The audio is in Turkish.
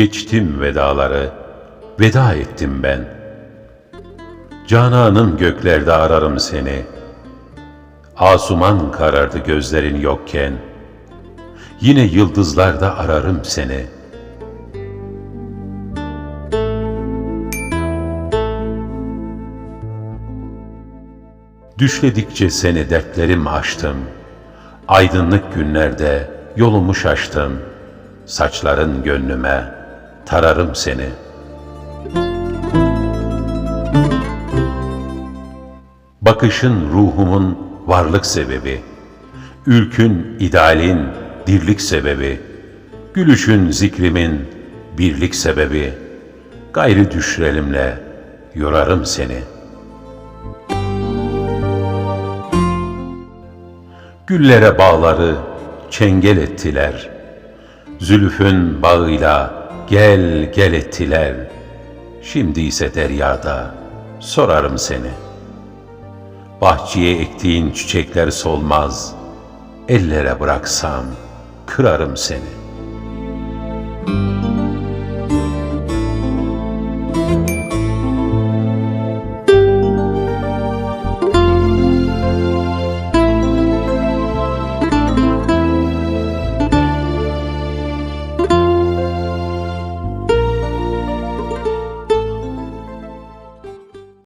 Geçtim vedaları, veda ettim ben. Cananım göklerde ararım seni. Asuman karardı gözlerin yokken. Yine yıldızlarda ararım seni. Düşledikçe seni dertlerim aştım. Aydınlık günlerde yolumu şaştım. Saçların gönlüme tararım seni. Bakışın ruhumun varlık sebebi. Ülkün idealin dirlik sebebi. Gülüşün zikrimin birlik sebebi. Gayrı düşrelimle yorarım seni. Güllere bağları çengel ettiler. Zülüfün bağıyla gel gel ettiler. Şimdi ise deryada sorarım seni. Bahçeye ektiğin çiçekler solmaz. Ellere bıraksam kırarım seni.